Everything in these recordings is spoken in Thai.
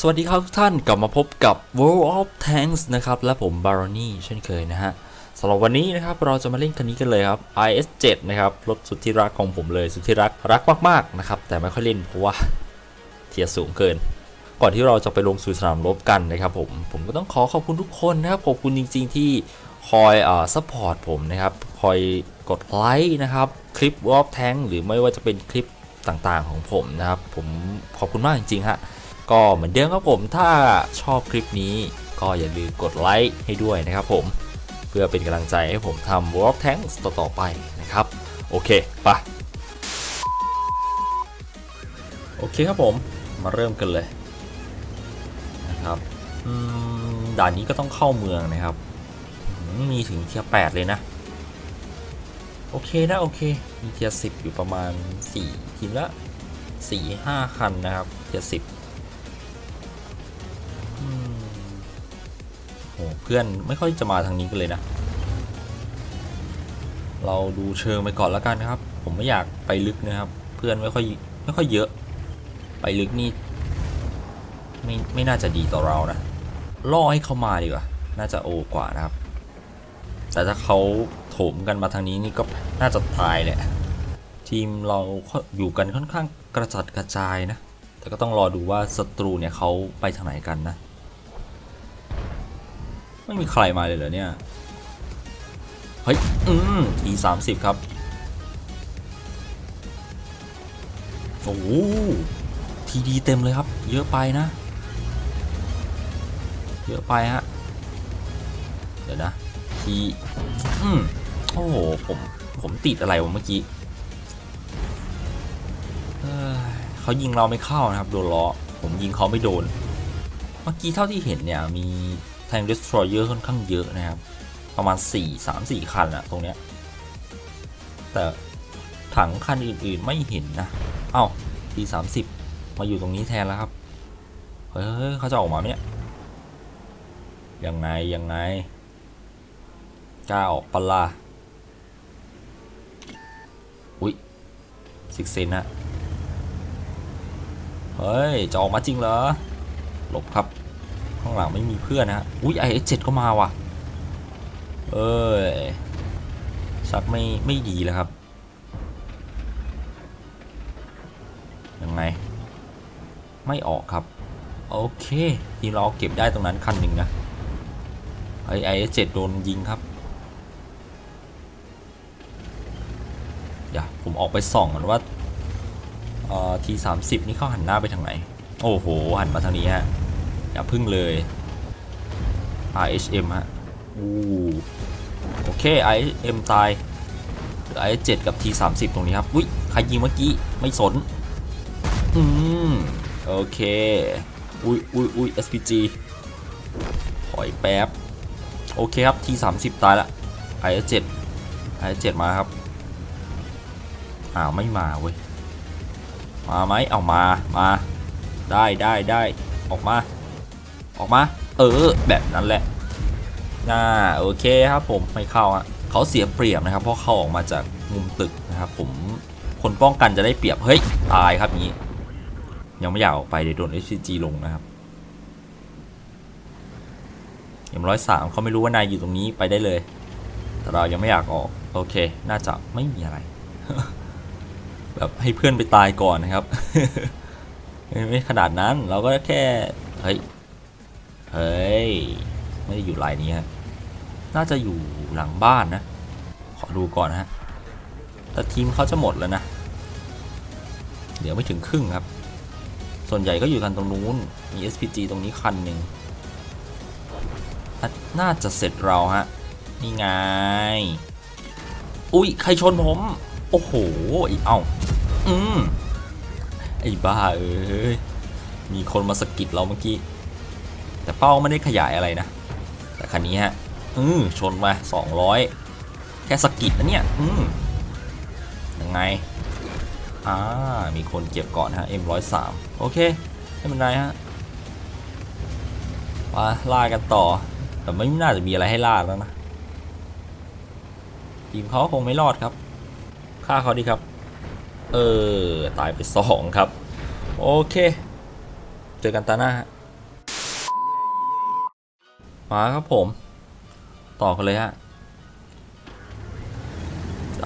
สวัสดีครับทุกท่านกลับมาพบกับ World of Tanks นะครับ และผม Barony เช่นเคยนะฮะสำหรับวันนี้นะครับเราจะมาเล่นคันนี้กันเลยครับ IS7 นะครับรถสุดที่รักของผมเลยสุดที่รักรักมากๆนะครับแต่ไม่ค่อยเล่นเพราะว่าเทียสูงเกิน ก่อนที่เราจะไปลงสู่สนามรบกันนะครับผมผมก็ต้องขอขอบคุณทุกคนนะครับขอบคุณจริง ๆ ที่คอยอ่าซัพพอร์ตผมนะครับคอยกดไลค์นะครับคลิป World of Tanks หรือไม่ว่าจะเป็นคลิปต่างๆของผมนะครับผมขอบคุณมากจริงๆฮะ ก็เหมือนเดิมครับผมถ้าชอบคลิปนี้ก็อย่าลืมกดไลค์ให้ด้วยนะครับผมเพื่อเป็นกำลังใจให้ผมทำ World of Tanks ต่อๆไปนะครับ โอเคไปะโอเคครับผมมาเริ่มกันเลยนะครับอืมด่านนี้ก็ต้องเข้าเมืองนะครับมมีถึงเทียร์8เลยนะ โอเคนะโอเค มีเทียร์10 อยู่ประมาณ 4 ทีมละ 4-5 คันนะครับ เทียร์10 โหเพื่อนไม่ค่อยจะมาทางนี้กันเลยนะ เราดูเชิงไปก่อนแล้วกันนะครับ ผมไม่อยากไปลึกนะครับ เพื่อนไม่ค่อยไม่ค่อยเยอะ ไปลึกนี่ไม่ไม่น่าจะดีต่อเรานะล่อให้เขามาดีกว่า น่าจะโอกว่านะครับ แต่ถ้าเขาโถมกันมาทางนี้นี่ก็น่าจะตายแหละทีมเราอยู่กันค่อนข้างกระจัดกระจายนะ แต่ก็ต้องรอดูว่าศัตรูเนี่ยเขาไปทางไหนกันนะ ไม่มีใครมาเลยเหรอเนี่ย เฮ้ย อืมทีสามสิบครับ โอ้โหทีดีเต็มเลยครับ เยอะไปนะ เยอะไปฮะ เดี๋ยวนะ ทีอืมโอ้โห ผม ผมติดอะไรวะเมื่อกี้เขายิงเราไม่เข้านะครับ โดนล้อ ผมยิงเขาไม่โดน เมื่อกี้เท่าที่เห็นเนี่ยมี แทง destroyer ค่อนข้างเยอะนะครับ ประมาณ 4 3 4 คันอะตรงเนี้ย แต่ถังคันอื่นๆไม่เห็นนะเอ้าที30 มาอยู่ตรงนี้แทนแล้วครับ เฮ้ยเขาจะออกมาไหมเนี่ย ยังไง ยังไงกล้าออกปลาอุ๊ยซิกเซนฮะเฮ้ย จะออกมาจริงเหรอ หลบครับ ข้างหลังไม่มีเพื่อนนะฮะอุ้ยไอเอสเจ็ดก็มาว่ะ เอ้ยชักไม่ไม่ดีแล้วครับ ยังไง ไม่ออกครับ โอเค ทีเราเก็บได้ตรงนั้นคันหนึ่งนะไอไอเอสเจ็ดโดนยิงครับเดี๋ยวผมออกไปส่องก่อนว่าทีสามสิบนี่เขาหันหน้าไปทางไหน โอ้โห หันมาทางนี้ฮะ อย่าพึ่งเลย RHM ฮะอู้โอเค IHM ตายเหลือ IH7 กับ T30 ตรงนี้ครับอุ้ยใครยิงเมื่อกี้ ไม่สน อืม โอเค อุ้ยอุ้ยอุ้ย SPG ถอยแป๊บ โอเคครับ T30 ตายละ IH7 IH7 มาครับ อ้าว ไม่มาเว้ย มาไหมเอามา มา ได้ได้ได้ออกมา ออกมา เออ แบบนั้นแหละน่าโอเคครับผมไม่เข้าอะเขาเสียเปรียบนะครับ เพราะเขาออกมาจากมุมตึกนะครับผมคนป้องกันจะได้เปรียบ เฮ้ย ตายครับนี้ ยังไม่อยากออกไปเดี๋ยวโดน HCG ลงนะครับเอ็มร้อยสามเขาไม่รู้ว่านายอยู่ตรงนี้ไปได้เลย แต่เรายังไม่อยากออก โอเค น่าจะไม่มีอะไร แบบให้เพื่อนไปตายก่อนนะครับ ไม่ไม่ขนาดนั้นเราก็แค่ เฮ้ย เฮ้ย ไม่ได้อยู่ลายนี้ฮะ น่าจะอยู่หลังบ้านนะ ขอดูก่อนนะฮะ แต่ทีมเขาจะหมดแล้วนะ เดี๋ยวไม่ถึงครึ่งครับ ส่วนใหญ่ก็อยู่กันตรงนู้น มี SPG ตรงนี้คันหนึ่ง น่าจะเสร็จเราฮะ นี่ไง อุ้ยใครชนผม โอ้โหอีเอ้าอืมไอ้บ้าเอ้ย มีคนมาสะกิดเราเมื่อกี้ แต่เป้าไม่ได้ขยายอะไรนะ แต่คันนี้ฮะอืมชนมา 200 แค่สกิดนะเนี่ย อืมยังไง อ่า มีคนเก็บก่อนฮะ M103 โอเค ไม่เป็นไรฮะมาล่ากันต่อ แต่ไม่น่าจะมีอะไรให้ล่าแล้วนะ ทีมเขาคงไม่รอดครับ ฆ่าเขาดีครับ เออ ตายไปสองครับ โอเค เจอกันตาหน้าฮะ มาครับผม ต่อกันเลยฮะ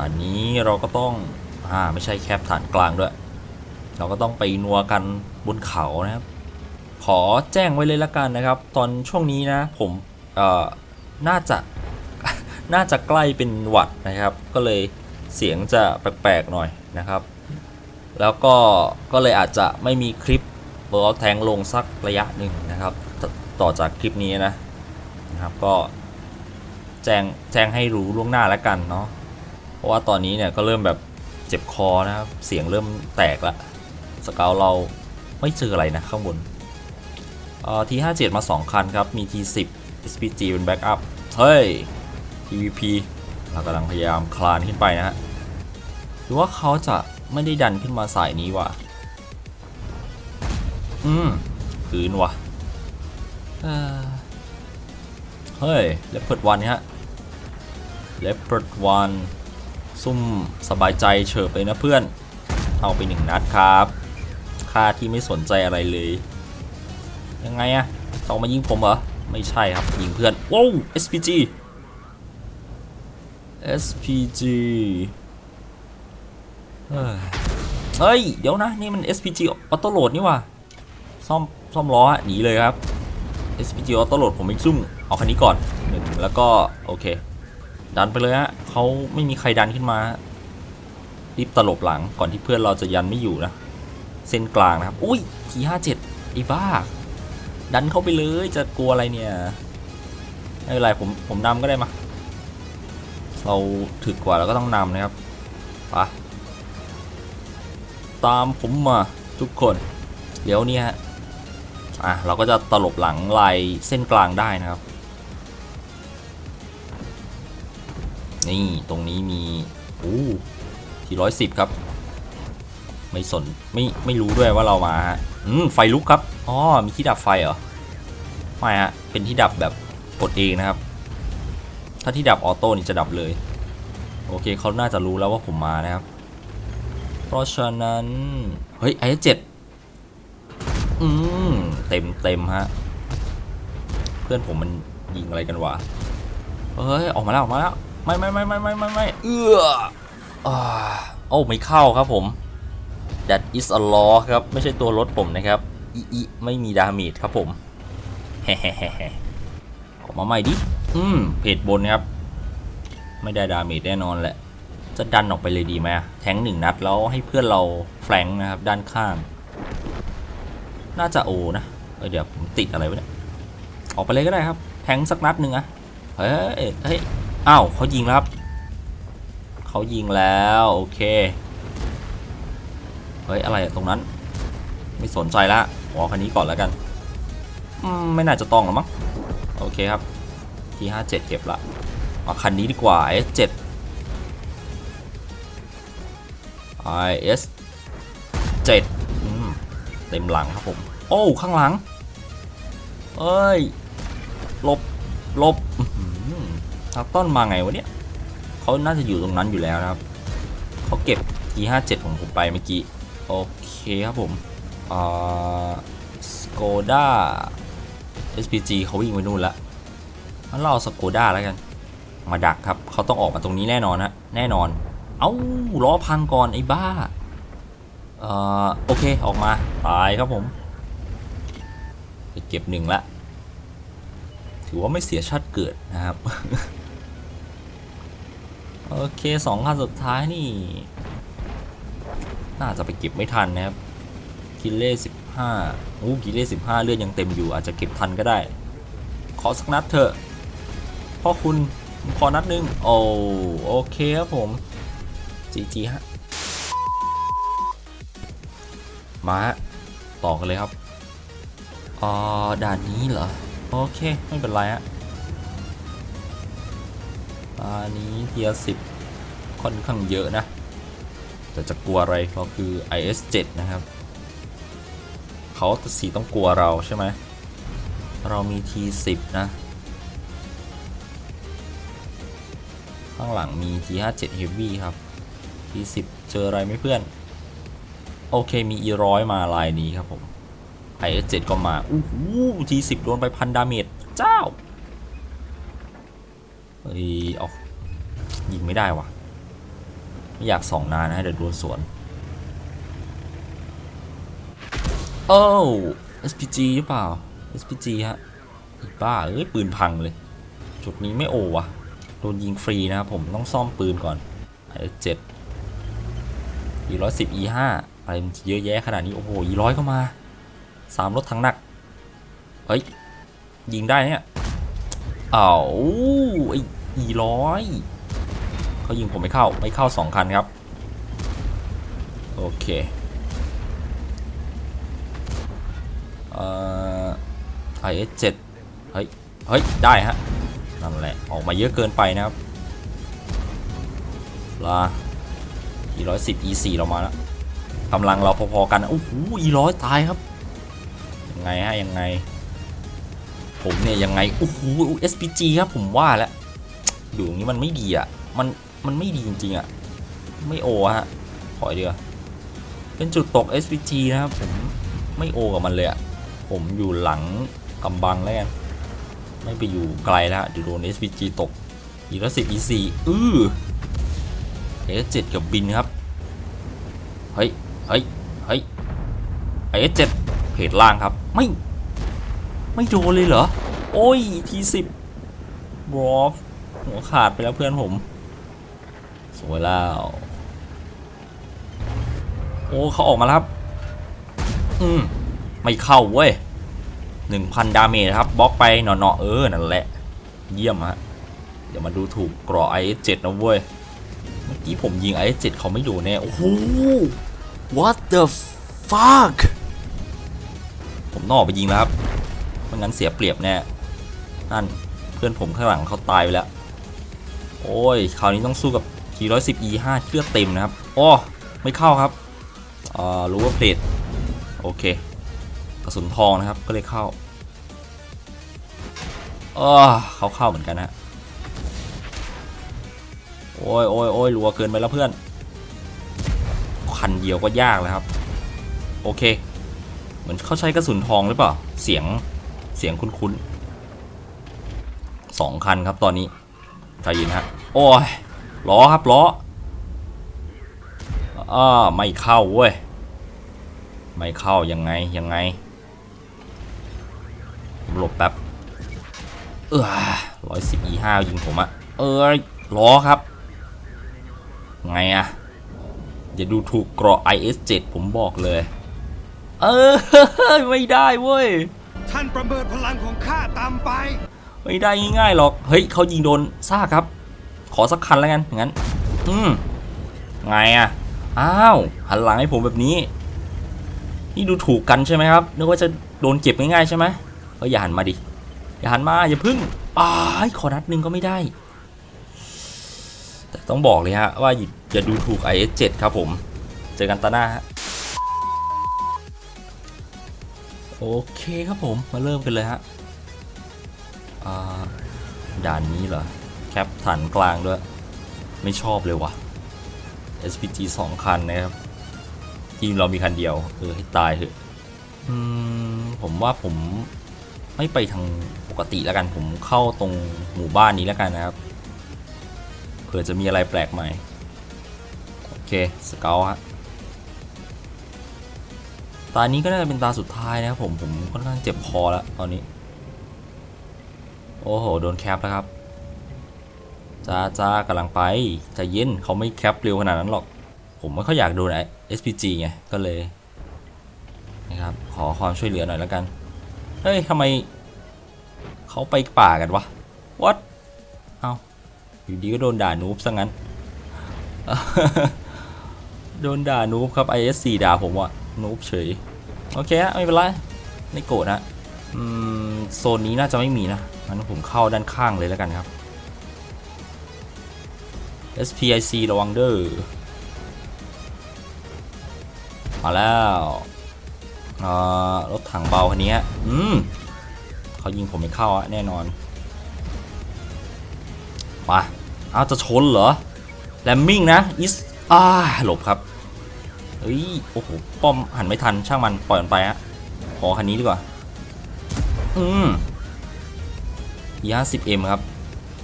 อันนี้เราก็ต้องอ่าไม่ใช่แคปฐานกลางด้วย เราก็ต้องไปนัวกันบนเขานะครับ ขอแจ้งไว้เลยละกันนะครับ ตอนช่วงนี้นะผมเอ่อน่าจะน่าจะใกล้เป็นหวัดนะครับ ก็เลยเสียงจะแปลกๆหน่อยนะครับ แล้วก็ก็เลยอาจจะไม่มีคลิปเบอร์แทงลงสักระยะหนึ่งนะครับตต่อจากคลิปนี้นะ นะครับ ก็แจ้งแจ้งให้รู้ล่วงหน้าแล้วกันเนาะเพราะว่าตอนนี้เนี่ยก็เริ่มแบบเจ็บคอนะครับ เสียงเริ่มแตกละสเกลเราไม่เจออะไรนะข้างบนเอ่อที57มา 2 คันครับ มี T10 SPG เป็นแบ็กอัพ เฮ้ย PVP เรากำลังพยายามคลานขึ้นไปนะฮะหรือว่าเขาจะไม่ได้ดันขึ้นมาสายนี้วะอืมพื้นวะ เฮ้ยเลปเปิดวันฮะเลปเปิดวันซุ่มสบายใจเฉิบเลยนะเพื่อน เอาไปหนึ่งนัดครับค่าที่ไม่สนใจอะไรเลย ยังไงอะต้องมายิงผมเหรอ ไม่ใช่ครับ ยิงเพื่อน ว้าว SPG SPG เฮ้ย เดี๋ยวนะ นี่มัน SPG ออโต้โหลดนี่ว่า ซ่อมซ่อมล้อหนีเลยครับ SPG ออโต้โหลดผมไม่ซุ่มเอาคันนี้ก่อนหนึ่งแล้วก็โอเค ดันไปเลยฮะเขาไม่มีใครดันขึ้นมารีบตลบหลังก่อนที่เพื่อนเราจะยันไม่อยู่นะ เส้นกลางนะครับ อุ้ยทีห้าเจ็ดไอ้บ้า ดันเข้าไปเลยจะกลัวอะไรเนี่ยไม่เป็นไรผมผมนำก็ได้มา เราถึกกว่าเราก็ต้องนำนะครับปะตามผมมาทุกคน เดี๋ยวนี้ฮะ อะเราก็จะตลบหลังลายเส้นกลางได้นะครับ นี่ตรงนี้มีอู้ที่ร้อยสิบครับ ไม่สนไม่ไม่รู้ด้วยว่าเรามาอืมไฟลุกครับอ๋อมีที่ดับไฟเหรอไม่ฮะเป็นที่ดับแบบกดเองนะครับ ถ้าที่ดับออโต้นี่จะดับเลย โอเคเขาน่าจะรู้แล้วว่าผมมานะครับ เพราะฉะนั้น เฮ้ยไอ้เจ็ด อืมเต็มเต็มฮะ เพื่อนผมมันยิงอะไรกันวะเฮ้ย ออกมาแล้วออกมาแล้ว ไม่ไม่ไม่ไม่ไม่ไม่ไม่เอื้อโอ้ไม่เข้าครับผม that is a law ครับ ไม่ใช่ตัวรถผมนะครับอีอีไม่มีดาเมจครับผมเฮ้เฮ้เฮ้เฮ้ออกมาใหม่ดิ อืม เพจบนครับ ไม่ได้ดาเมจแน่นอนแหละ จะดันออกไปเลยดีไหมแทงหนึ่งนัดแล้วให้เพื่อนเราแฟลงนะครับ ด้านข้าง น่าจะโอนะเอเดี๋ยวผมติดอะไรวะเนี่ยออกไปเลยก็ได้ครับ แทงสักนัดหนึ่งอะเฮ้ยเฮ้ยอ้าวเขายิงแล้วครับเขายิงแล้วโอเคเฮ้ยอะไรตรงนั้น ไม่สนใจละขอคันนี้ก่อนแล้วกันอืมไม่น่าจะต้องหรอมั้งโอเคครับที่57เก็บละเอาคันนี้ดีกว่า S7 IS 7อืมเต็มหลังครับผม โอ้ข้างหลัง เอ้ยลบลบทักต้นมาไงวะเนี่ยเขาน่าจะอยู่ตรงนั้นอยู่แล้วนะครับเขาเก็บ G57 ของผมไปเมื่อกี้ โอเคครับผมอ่าสโกด้า SPG เขาวิ่งไปนู่นละงั้นเราเอาสโกด้าแล้วกัน มาดักครับ เขาต้องออกมาตรงนี้แน่นอนฮะแน่นอน เอ้าล้อพังก่อนไอ้บ้า เอ่อ โอเคออกมา ตายครับผม ไปเก็บหนึ่งละ ถือว่าไม่เสียชาติเกิดนะครับ โอเคสองคันสุดท้ายนี่ น่าจะไปเก็บไม่ทันนะครับ กิเล่สิบห้าอู้กิเล่สิบห้าเลือดยังเต็มอยู่อาจจะเก็บทันก็ได้ ขอสักนัดเถอะพ่อคุณขอนัดหนึง โอ้โอเคครับผมจีจีฮะมาต่อกันเลยครับ อ่าด่านนี้เหรอ โอเค ไม่เป็นไรฮะอันนี้เทียสิบค่อนข้างเยอะนะ แต่จะกลัวอะไรเราคือ IS7 นะครับเขาสีต้องกลัวเราใช่ไหมเรามี T10 นะ ข้างหลังมี T57 Heavy ครับ T10 เจออะไรไหมเพื่อน โอเคมี E100 มาลายนี้ครับผม IS7 ก็มาอู้หู T10 โดนไปพันดาเมจเจ้า เฮ้ยเอายิงไม่ได้วะไม่อยากส่องนานนะ เดี๋ยวโดนสวน โอ้ SPG หรือเปล่า SPG ฮะอีบ้า เอ้ย ปืนพังเลย จุดนี้ไม่โอวะโดนยิงฟรีนะครับผมต้องซ่อมปืนก่อนไอ้เจ็ดอีร้อยสิบ E ห้าอะไรมันเยอะแยะขนาดนี้ โอ้โห E ร้อยก็มา สามรถทั้งหนัก เฮ้ย ยิงได้เนี่ย เอ้าไอ้ E ร้อยเขายิงผมไม่เข้า ไม่เข้าสองคันครับ โอเค เอ่อ IS 7เฮ้ย เฮ้ย ได้ฮะ นั่นแหละ ออกมาเยอะเกินไปนะครับลา E110 E4 เรามาแล้วกำลังเราพอๆกัน โอ้โห E100 ตายครับ ไงฮะยังไง ผมเนี่ยยังไงโอ้โห SPG ครับผมว่าแล้วดูอย่างนี้มันไม่ดีอะมันมันไม่ดีจริงๆอะไม่โอฮะถอยดีกว่าเป็นจุดตก SPG นะครับผมไม่โอกับมันเลยอะผมอยู่หลังกำบังแล้วกันไม่ไปอยู่ไกลแล้วเดี๋ยวโดน SPG ตกอีกแล้วสิบ E4 อือ S7 กับบินครับ เฮ้ย เฮ้ย เฮ้ย S7 เพ จล่างครับ ไม่ ไม่โดนเลยเหรอ โอ้ย T10 บรอฟหัวขาดไปแล้วเพื่อนผม สวยแล้ว โอ้เขาออกมาแล้วครับ อืม ไม่เข้าเว้ย1,000ดาเมจครับบล็อกไปหนอๆเออ นั่นแหละ เยี่ยมฮะเดี๋ยวมาดูถูกกรอ IS7 นะเว้ย เมื่อกี้ผมยิง IS7 เขาไม่ดูแน่ โอ้โห what the fuck ผมต้องออกไปยิงแล้วครับไม่งั้นเสียเปรียบแน่นั่นเพื่อนผมข้างหลังเขาตายไปแล้ว โอ้ยคราวนี้ต้องสู้กับ T110 E5 เลือดเต็มนะครับโอ้ไม่เข้าครับอ่ารู้ว่าเพลทโอเคกระสุนทองนะครับก็เลยเข้าเออเขาเข้าเหมือนกันนะโอ้ยโอ้ยโอ้ยรัวเกินไปแล้วเพื่อนคันเดียวก็ยากแล้วครับ โอเค เหมือนเขาใช้กระสุนทองหรือเปล่า เสียงเสียงคุ้นๆสองคันครับตอนนี้ใจเย็นฮะ โอ้ยล้อครับล้ออ่าไม่เข้าเว้ย ไม่เข้ายังไงยังไงผมหลบแป๊บ เออร้อยสิบอีห้ายิงผมอะเออล้อครับ ไงอะอย่าดูถูกเกราะ IS7 ผมบอกเลย เออ ไม่ได้เว้ย ท่านประเมินพลังของข้าตามไป ไม่ได้ง่ายๆหรอก เฮ้ยเขายิงโดนซ่ากครับ ขอสักคันแล้วกันงั้น อืมไงอะอ้าว หันหลังให้ผมแบบนี้ นี่ดูถูกกันใช่ไหมครับ นึกว่าจะโดนเก็บง่ายๆใช่ไหมเฮ้ยอย่าหันมาดิ อย่าหันมาอย่าพึ่งอ้ายขอนัดหนึงก็ไม่ได้ แต่ต้องบอกเลยฮะว่าอย่าอย่าดูถูก IS7 ครับผม เจอกันตาหน้าฮะ โอเคครับผมมาเริ่มกันเลยฮะอ่าด่านนี้เหรอ แคปฐานกลางด้วย ไม่ชอบเลยว่ะ SPG 2 คันนะครับทีมเรามีคันเดียวเออให้ตายเถอะอืมผมว่าผมไม่ไปทางปกติแล้วกันผมเข้าตรงหมู่บ้านนี้แล้วกันนะครับเผื่อจะมีอะไรแปลกใหม่ โอเค สเกลฮะ ตานี้ก็น่าจะเป็นตาสุดท้ายนะครับผมผมค่อนข้างเจ็บคอแล้วตอนนี้ โอ้โหโดนแคปแล้วครับจ้าจ้ากำลังไปใจะเย็นเขาไม่แคปเร็วขนาดนั้นหรอก ผมไม่ค่อยอยากโดนไอ้ SPG ไงก็เลยนะครับขอความช่วยเหลือหน่อยแล้วกันเฮ้ยทำไมเขาไปป่ากันวะ what เอาอยู่ดีก็โดนด่านูบซะงั้น โดนด่านูบครับ IS4 ด่าผมว่ะ นูบเฉย โอเคฮะไม่เป็นไร ไม่โกรธนะโซนนี้น่าจะไม่มีนะงั้นผมเข้าด้านข้างเลยแล้วกันครับ SPIC ระวังเด้อมาแล้วรถถังเบาคันนี้อืมเขายิงผมไม่เข้าอะแน่นอนมาเอาจะชนเหรอแลมมิงนะอิสอ่าหลบครับ เฮ้ย โอ้โห ป้อมหันไม่ทัน ช่างมันปล่อยมันไปฮะ ขอคันนี้ดีกว่า อืม E50M ครับ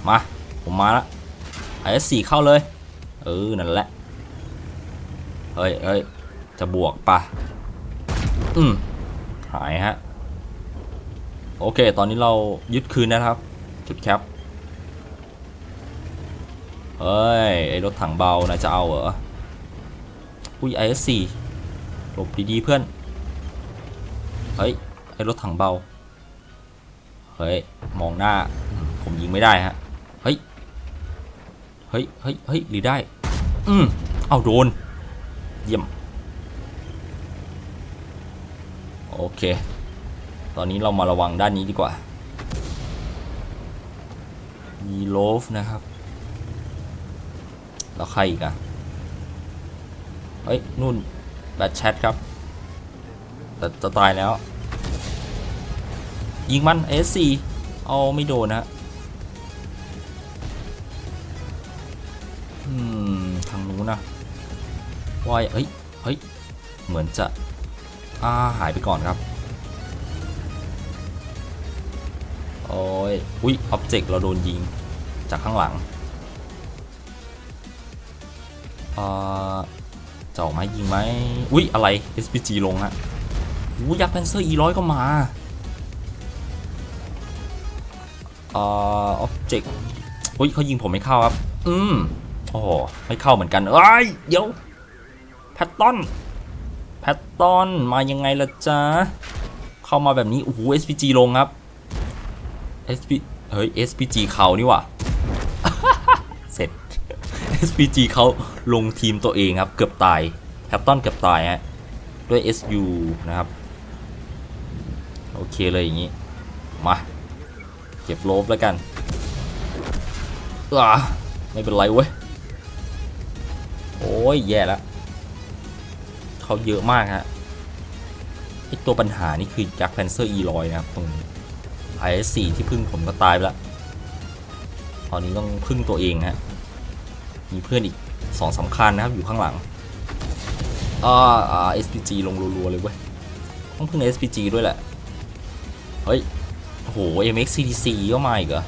มา ผมมาละ IS4 เข้าเลย เออ นั่นแหละ เฮ้ยเฮ้ยจะบวกปะอืม หายฮะ โอเค ตอนนี้เรายึดคืนนะครับ จุดแคป เฮ้ย ไอ้รถถังเบานายจะเอาเหรอ อุ้ย IS4 หลบดีๆเพื่อน เฮ้ย ไอรถถังเบา เฮ้ย มองหน้า ผมยิงไม่ได้ฮะ เฮ้ย เฮ้ย เฮ้ย เฮ้ยหรือได้ อืมเอาโดน เยี่ยม โอเค ตอนนี้เรามาระวังด้านนี้ดีกว่า มีโลฟนะครับ แล้วใครอีกอะ เฮ้ยนู่นแบทแชทครับแต่จะตายแล้ว ยิงมัน S4 เอาไม่โดนนะทางนู้นนะวายเฮ้ยเฮ้ย เหมือนจะอ่าหายไปก่อนครับ โอ้ย อุ้ยอ็อบเจกต์เราโดนยิงจากข้างหลังอ่อ จะออกมายิงไหมอุ้ยอะไร SPG ลงฮะอุ้ยักษ์แพนเซอร์ E100 ก็มาเอ่ออ็อบเจกต์อุ้ยเขายิงผมไม่เข้าครับ อืมโอ้โหไม่เข้าเหมือนกันเอ้ยเดี๋ยวแพตตอนแพตตอนมายังไงล่ะจ๊ะ เข้ามาแบบนี้ โอ้โห SPG ลงครับ SP เฮ้ย SPG เขานี่หว่ะ SPG เขาลงทีมตัวเองครับ เกือบตายแพตตอนเกือบตายฮะด้วย SU นะครับ โอเคเลยอย่างนี้ มา เก็บโลบแล้วกันอ่าไม่เป็นไรเว้ย โอ้ย แย่แล้วเขาเยอะมากฮะไอตัวปัญหานี่คือยักแพนเซอร์อีลอยนะครับ ตรง IS4 ที่พึ่งผมก็ตายไปแล้ว ตอนนี้ต้องพึ่งตัวเองฮะ มีเพื่อนอีกสองสำคัญนะครับอยู่ข้างหลังอ่าอ่า SPG ลงรัวๆเลยเว้ยต้องพึ่ง SPG ด้วยแหละ เฮ้ย โอ้โห MX CDC ก็มาอีกเหรอ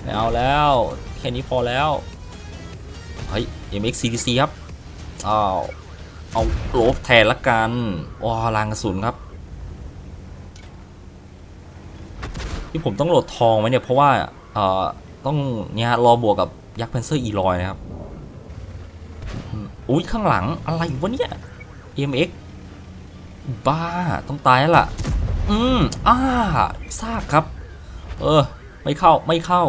ไม่เอาแล้ว แค่นี้พอแล้ว เฮ้ย MX CDC ครับอ้าวเอาโลบแทนละกันว้าลางกระสุนครับ ที่ผมต้องโหลดทองไว้เนี่ย เพราะว่า เอ่อ ต้องเนี่ยรอบวกกับ ยักษ์เพนเซอร์อีลอยนะครับ อุ้ยข้างหลังอะไรวะเนี่ย EMX บ้า ต้องตายแล้วล่ะ อืมอ่าซากครับ เออ ไม่เข้าไม่เข้า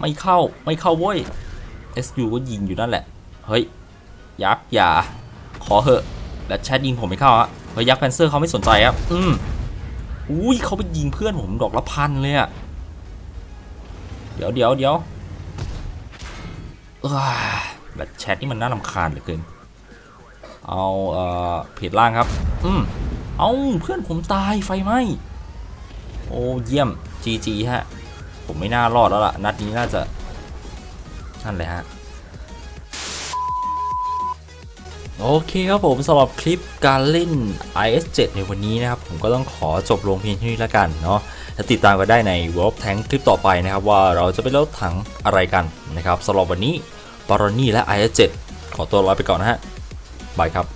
ไม่เข้าไม่เข้าเว้ย SU ก็ยิงอยู่นั่นแหละ เฮ้ย ยักษ์อย่า ขอเหอะ และแชทยิงผมไม่เข้าอะเฮ้ยยักษ์แพนเซอร์เขาไม่สนใจครับ อืมอุ้ยเขาไปยิงเพื่อนผมดอกละพันเลยอะเดี๋ยวเดี๋ยวเดี๋ยว และแชทนี่มันน่ารำคาญเหลือเกิน เอาเอ่อเพจล่างครับ อืมเอาเพื่อนผมตายไฟไหมโอ้เยี่ยม GG ฮะ ผมไม่น่ารอดแล้วล่ะ นัดนี้น่าจะนั่นแหละฮะโอเคครับผมสำหรับคลิปการเล่น IS7 ในวันนี้นะครับ ผมก็ต้องขอจบลงเพียงเท่านี้แล้วกันเนาะ แล้วติดตามกันได้ในเวิร์บแทงคลิปต่อไปนะครับว่าเราจะไปเล่าถังอะไรกันนะครับสำหรับวันนี้บารอนี่และ IS7 ขอตัวลาไปก่อนนะฮะบายครับ